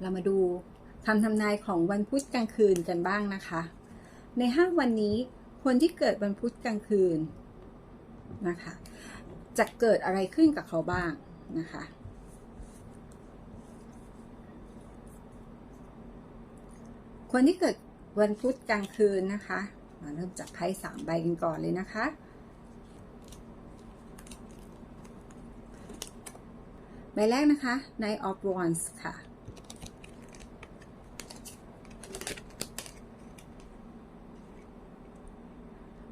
เรามาดูคำทำนายของวันพุธกลางคืนกันบ้างนะคะ ในห้าวันนี้คนที่เกิดวันพุธกลางคืนนะคะ จะเกิดอะไรขึ้นกับเขาบ้างนะคะ คนที่เกิดวันพุธกลางคืนนะคะมาเริ่มจากไพ่สามใบกันก่อนเลยนะคะ ใบแรกนะคะ Knight of Wands ค่ะ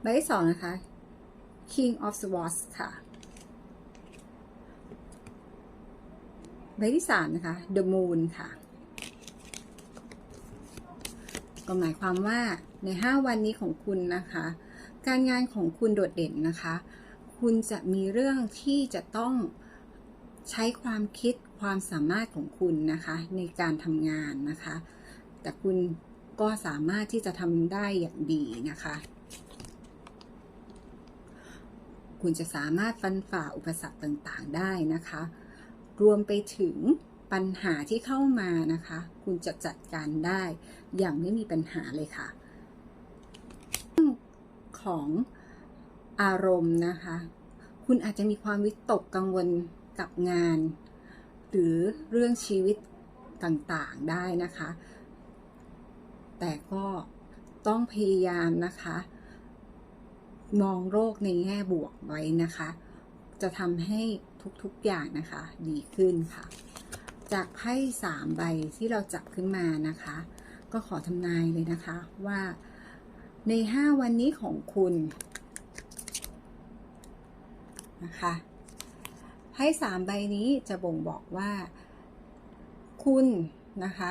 ใบที่สองนะคะ King of Swords ค่ะ ใบที่สามนะคะ The Moon ค่ะ ก็หมายความว่าใน 5 วันนี้ของคุณนะคะ การงานของคุณโดดเด่นนะคะ คุณจะมีเรื่องที่จะต้องใช้ความคิดความสามารถของคุณนะคะ ในการทำงานนะคะ แต่คุณก็สามารถที่จะทำได้อย่างดีนะคะ คุณจะสามารถฟันฝ่าอุปสรรคต่างๆได้นะคะ รวมไปถึงปัญหาที่เข้ามานะคะ คุณจะจัดการได้อย่างไม่มีปัญหาเลยค่ะของอารมณ์นะคะ คุณอาจจะมีความวิตกกังวลกับงาน หรือเรื่องชีวิตต่างๆได้นะคะ แต่ก็ต้องพยายามนะคะ มองโรคในแง่บวกไว้นะคะ จะทำให้ทุกๆอย่างนะคะดีขึ้นค่ะ จากไพ่สามใบที่เราจับขึ้นมานะคะ ก็ขอทำนายเลยนะคะว่าในห้าวันนี้ของคุณนะคะไพ่สามใบนี้จะบ่งบอกว่า คุณนะคะ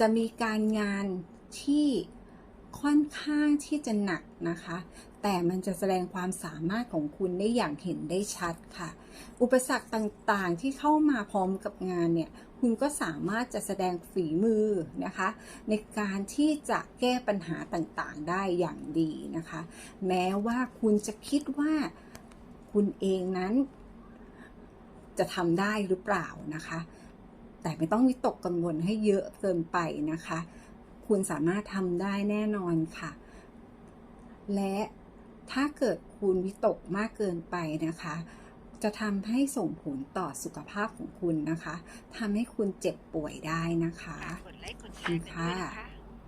จะมีการงานที่ ค่อนข้างที่จะหนักนะคะ แต่มันจะแสดงความสามารถของคุณได้อย่างเห็นได้ชัดค่ะ อุปสรรคต่างๆที่เข้ามาพร้อมกับงานเนี่ย คุณก็สามารถจะแสดงฝีมือนะคะ ในการที่จะแก้ปัญหาต่างๆได้อย่างดีนะคะ แม้ว่าคุณจะคิดว่าคุณเองนั้น จะทำได้หรือเปล่านะคะ แต่ไม่ต้องวิตกกังวลให้เยอะเกินไปนะคะ คุณสามารถทำได้แน่นอนค่ะ และถ้าเกิดคุณวิตกมากเกินไปนะคะ จะทำให้ส่งผลต่อสุขภาพของคุณนะคะทำให้คุณเจ็บป่วยได้นะคะกดไลค์กดแชร์กันด้วยนะคะ